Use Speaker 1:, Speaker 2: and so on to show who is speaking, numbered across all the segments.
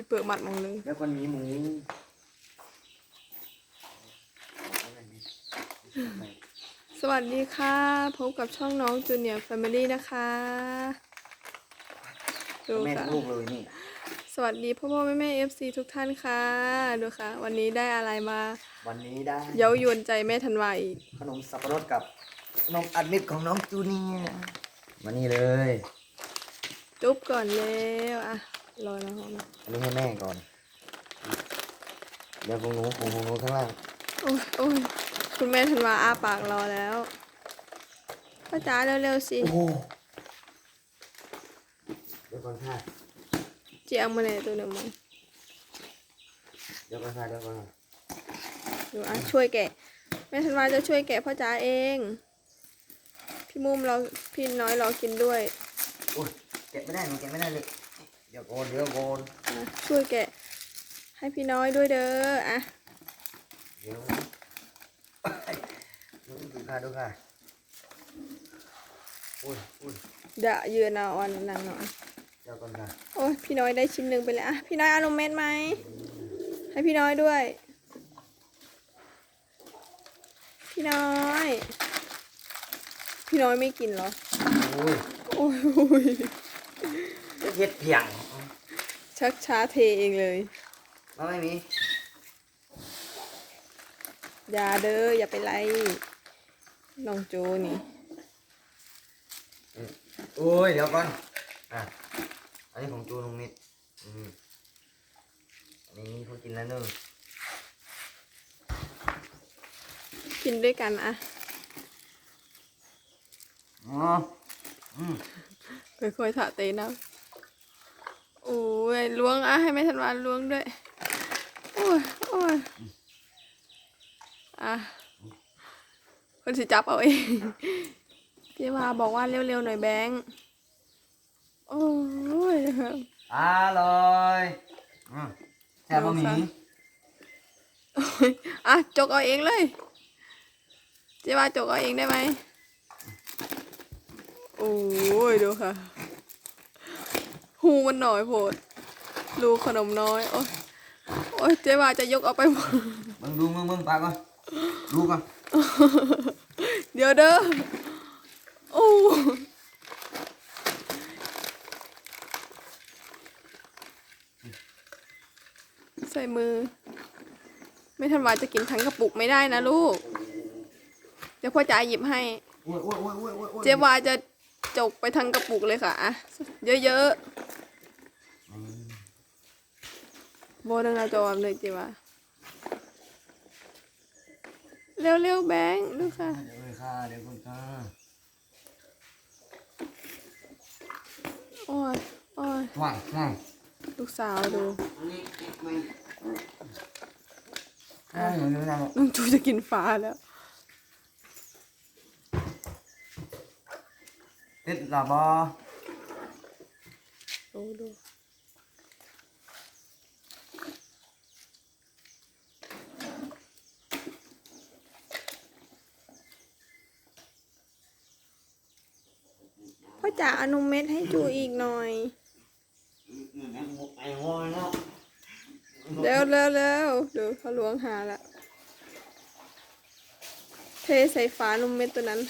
Speaker 1: พี่เปิดหมัดมองเลย
Speaker 2: แล้วคนมีหมู
Speaker 1: สวัสดีค่ะ พบกับช่องน้องจูเนียร์แฟมิลี่นะคะดู
Speaker 2: แม่
Speaker 1: ค่ะ
Speaker 2: ลูกเลยนี่
Speaker 1: สวัสดีพ่อพ่อแม่แม่เอฟซีทุกท่านค่ะ ดูค่ะ วันนี้ได้อะไรมา
Speaker 2: วันนี้ได้
Speaker 1: เย้ายวนใจแม่ธันวาอีก
Speaker 2: ขนมสับปะรดกับขนมอัดเม็ดของน้องจูเนียร์มานี่เลย
Speaker 1: จุ๊บก่อนแล้วอะ รอนะของนะ
Speaker 2: อันนี้ให้แม่ก่อน เดี๋ยวของหนูของของหนูข้างล่าง
Speaker 1: โอ้ยโอ้ยคุณแม่ธันวาอ้าปากรอแล้วพ่อจ๋าเร็วๆสิ
Speaker 2: โอ้โหเดี๋ยวก่อนค่ะ
Speaker 1: เจียงมาในตัวหนึ่งมั้ง
Speaker 2: เดี๋ยวก่อนค่ะเดี๋ยวก่อนค่ะ
Speaker 1: ดูอะช่วยแกะ แม่ธันวาจะช่วยแกะพ่อจ๋าเอง พี่มุมเราพี่น้อยรอกินด้วย
Speaker 2: โอ้ยแกะไม่ได้หนูแกะไม่ได้เลย เดี๋ยวโกนเดี๋ยวโกน
Speaker 1: อะช่วยแกะ ให้พี่น้อยด้วยเด้ออะ
Speaker 2: เดี๋ยวดูดูค่ะดูค่ะอุ้ยอุ้ย
Speaker 1: เดี๋ยวยืนเอาอันนั้นหน่อย
Speaker 2: เดี๋ยวก่อนค่ะ
Speaker 1: โอ้ยพี่น้อยได้ชิ้นหนึ่งไปแล้วอะพี่น้อยเอานมเม็ดไหมให้พี่น้อยด้วย พี่น้อย พี่น้อยไม่กินเหรอ
Speaker 2: อุ้ย
Speaker 1: โอ้ยโอ้ย
Speaker 2: เฮ็ดเพียง
Speaker 1: ชักช้าเทเองเลย
Speaker 2: มาไม่มี
Speaker 1: อย่าเด้ออย่าไปไล่น้องโจนี่
Speaker 2: โอ้ยเดี๋ยวก่อนอะอันนี้ของจูนงนิดอืมอันนี้เขากินแล้วเนอะ
Speaker 1: กินด้วยกันอะ
Speaker 2: อ๋ออืม
Speaker 1: ค่อยๆถะเตะนะ โอ้ยล้วงอะให้แม่ธันวาล้วงด้วยโอ้ยโอ้ยอะคนสิจับเอาเองพี่วาบอกว่าเร็วๆหน่อยแบงค์โอ้ย
Speaker 2: อร่อยอืมแซ่บะหมี่
Speaker 1: โอ้ยอะจกเอาเองเลยเจ๊ว่าจกเอาเองได้ไหมโอ้ยดูค่ะ หูมันหน่อยโพดรูขนมน้อย โอ้ยโอ้ยเจ๊ว่าจะยกเอาไปหมด
Speaker 2: มึงดูมึงมึงปากก่อนดูก่อน
Speaker 1: เดี๋ยวเด้อโอ้ใส่มือ ไม่ทันวาจะกินทั้งกระปุกไม่ได้นะลูก เดี๋ยวพ่อจ๋าหยิบให้
Speaker 2: โอ้ยโอ้ยโอ้ยโอ้ยโอ้ยโอ้ย
Speaker 1: เจ๊วาจะจกไปทั้งกระปุกเลยค่ะอะเยอะๆโบดังเราจอมเลยเจ๊วาเร็วๆแบงค์ดูค่ะ
Speaker 2: เดี๋ยวเลยค่ะเดี๋ยวคุณค่ะ
Speaker 1: โอ้ยโอ้ย
Speaker 2: ว่างว่าง
Speaker 1: ลูกสาวดู
Speaker 2: อ่าเดี๋ยวเดี๋ยวเดี๋ยว
Speaker 1: น้องจูจะกินฟ้าแล้ว
Speaker 2: ติดหลับบอ
Speaker 1: โอ้ดู อจ๋าเอานมเม็ดให้จูอีกหน่อย
Speaker 2: เร็
Speaker 1: วเร็วเร็วเดี๋ยวเขาล้วงหาละ เทใส่ฝานมเม็ดตัวนั้น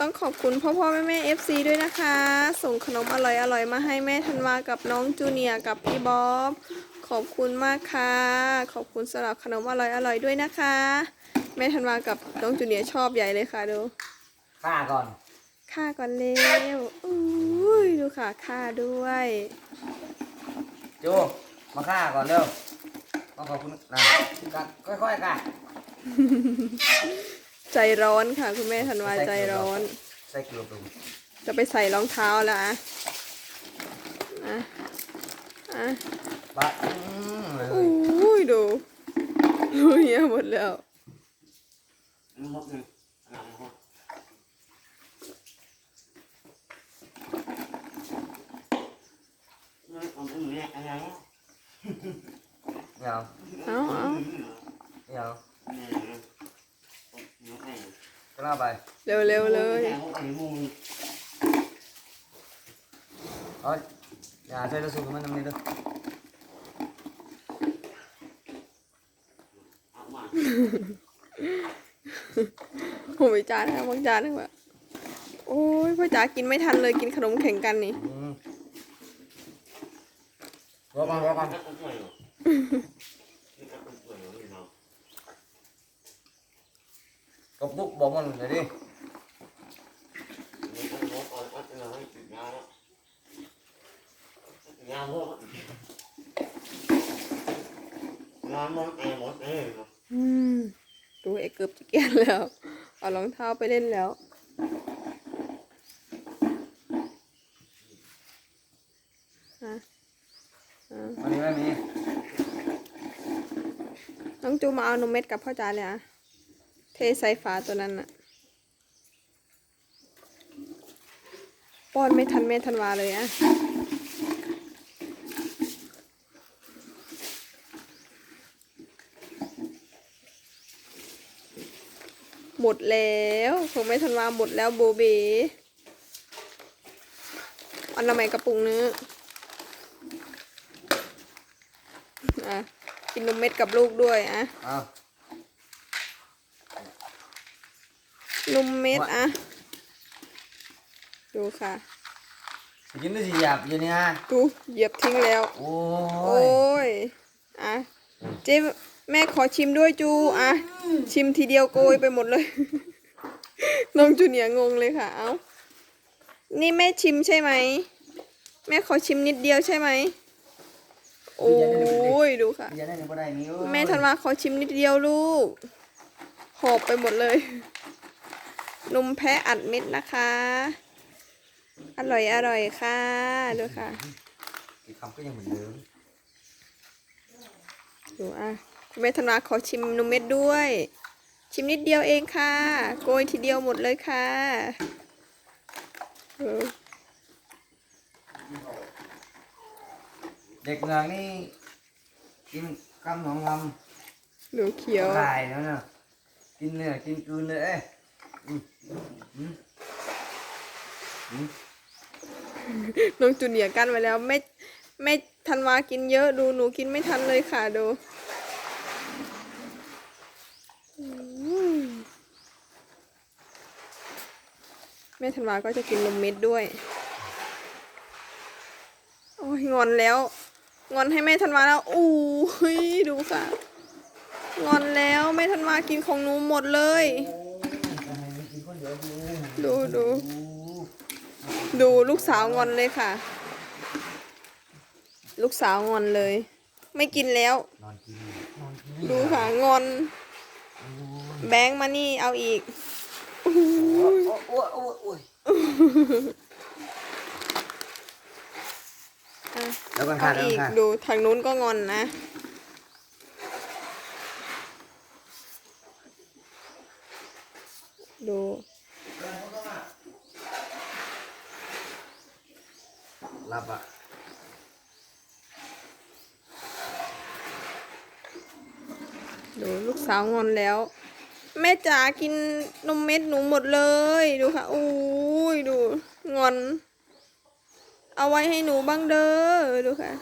Speaker 1: ต้องขอบคุณพ่อพ่อแม่แม่เอฟซีด้วยนะคะ ส่งขนมอร่อยอร่อยมาให้แม่ธันวากับน้องจูเนียกับพี่บ๊อบขอบคุณมากค่ะ ขอบคุณสำหรับขนมอร่อยอร่อยด้วยนะคะ แม่ธันวากับน้องจูเนียร์ชอบใหญ่เลยค่ะดู
Speaker 2: ฆ่าก่อน
Speaker 1: ค่าก่อนเร็วอุ้ยดูค่ะค่าด้วย
Speaker 2: โจมาฆ่าก่อนเร็วต้องขอบคุณนะกันค่อยๆกัน
Speaker 1: ใจร้อนค่ะ คุณแม่ธันวาใจร้อน
Speaker 2: ใส่เกลือปรุง
Speaker 1: จะไปใส่รองเท้าแล้วอะอะอะ
Speaker 2: บะอืมเลย
Speaker 1: อุ้ยดูดูเหี้ยหมดแล้ว
Speaker 2: เดี๋ยว
Speaker 1: เอาเอา
Speaker 2: เดี๋ยวก็เล่าไป
Speaker 1: เร็วเร็วๆเลย
Speaker 3: Hãy subscribe cho kênh Ghiền Mì Gõ Để không bỏ lỡ
Speaker 2: เอาอย่าใช้ตัวสูงมันตรงนี้ด้วย
Speaker 1: ผมไปจานนะบางจานนึงแบบโอ้ยพ่อจ๋ากินไม่ทันเลยกินขนมแข่งกันนี่
Speaker 2: อืมรอก่อนรอก่อนกระปุกบอกมันเดี๋ยวดิ
Speaker 1: อืมดูไอ้ เกือบจะเกลียนแล้ว เอารองเท้าไปเล่นแล้ว ฮะอ่า
Speaker 2: วันนี้ไม่มี
Speaker 1: น้องจูมาเอานมเม็ดกับพ่อจ๋าเลยอะเทใส่ฝาตัวนั้นอะป้อนไม่ทันแม่ทันวาเลยอะ หมดแล้วของแม่ทันวาหมดแล้วโบเบอันละไหมกระปุกนึงอะกินนมเม็ดกับลูกด้วยอะ
Speaker 2: อ้าวน
Speaker 1: มเม็ดอะ ดูค่ะ
Speaker 2: สิกินด้วยสิหยาบอยู่เนี่ย
Speaker 1: ดูเหยียบทิ้งแล้ว
Speaker 2: โอ้
Speaker 1: โอ้
Speaker 2: ย
Speaker 1: ยอะเจ๊ แม่ขอชิมด้วยจูอะชิมทีเดียวโกยไปหมดเลย น้องจูเนียร์งงเลยค่ะ เอ้านี่แม่ชิมใช่ไหม แม่ขอชิมนิดเดียวใช่ไหม โอ้ยดูค่ะ
Speaker 2: อย่าได้ในบ่ได้นี่เอ้ย
Speaker 1: แม่ธันวาขอชิมนิดเดียวลูก หอบไปหมดเลย นมแพะอัดเม็ดนะคะ อร่อยอร่อยค่ะ ดูค่ะ
Speaker 2: อีกคำก็ยังเหมือนเดิม
Speaker 1: ดูอะคุณ แม่ธันวาขอชิมนมเม็ดด้วย ชิมนิดเดียวเองค่ะ โกยทีเดียวหมดเลยค่ะเออ
Speaker 2: เด็กเมืองนี่กินกำหนองล
Speaker 1: ดูเขียวำ
Speaker 2: ลายแล้วเนาะกินเนื้อกินกลืนเลยเอ้ยอืมอืมอืม
Speaker 1: น้องจูเนียร์กั้นไว้แล้วไม่ไม่ธันวากินเยอะดูหนูกินไม่ทันเลยค่ะดูอืมแม่ธันวาก็จะกินนมเม็ดด้วย โอ้ยงอนแล้ว งอนให้แม่ธันวาแล้วอู้ยดูค่ะ งอนแล้วแม่ธันวากินของหนูหมดเลย ดูดูดูลูกสาวงอนเลยค่ะ ลูกสาวงอนเลย ไม่กินแล้ว ดูค่ะงอน แบงค์มานี่เอาอีก
Speaker 2: โอ้ยโอ้ยโอ้ยโอ้ย
Speaker 1: อะ
Speaker 2: แล้วกัน
Speaker 1: เอา
Speaker 2: ค่ะแล้ว
Speaker 1: อี
Speaker 2: กั
Speaker 1: ก
Speaker 2: นค่ะ
Speaker 1: ดูทางนู้นก็งอนนะ ดู
Speaker 2: รับอะ
Speaker 1: ดูลูกสาวงอนแล้ว แม่จ๋ากินนมเม็ดหนูหมดเลยดูค่ะอู้ยดูงอน เอาไว้ให้หนูบ้างเด้อดูค่ะ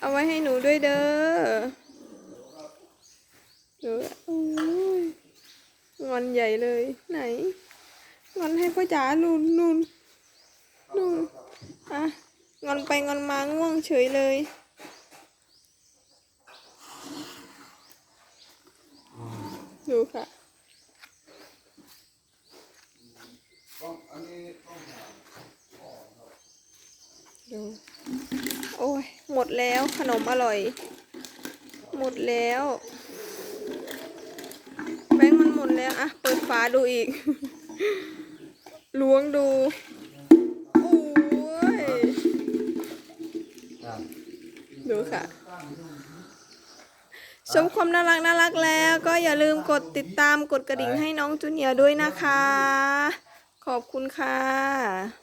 Speaker 1: เอาไว้ให้หนูด้วยเด้อดูอู้ยงอนใหญ่เลยไหนงอนให้พ่อจ๋านูนนูนนูนอะงอนไปงอนมาง่วงเฉยเลย ดูค่ะดูโอ้ย หมดแล้วขนมอร่อย หมดแล้วแป้งมันหมดแล้วอะเปิดฝาดูอีก ล้วงดูโอ้ยดูค่ะ ชมความน่ารักน่ารักแล้ว ก็อย่าลืมกดติดตามกดกระดิ่งให้น้องจูเนียร์ด้วยนะคะ ขอบคุณค่ะ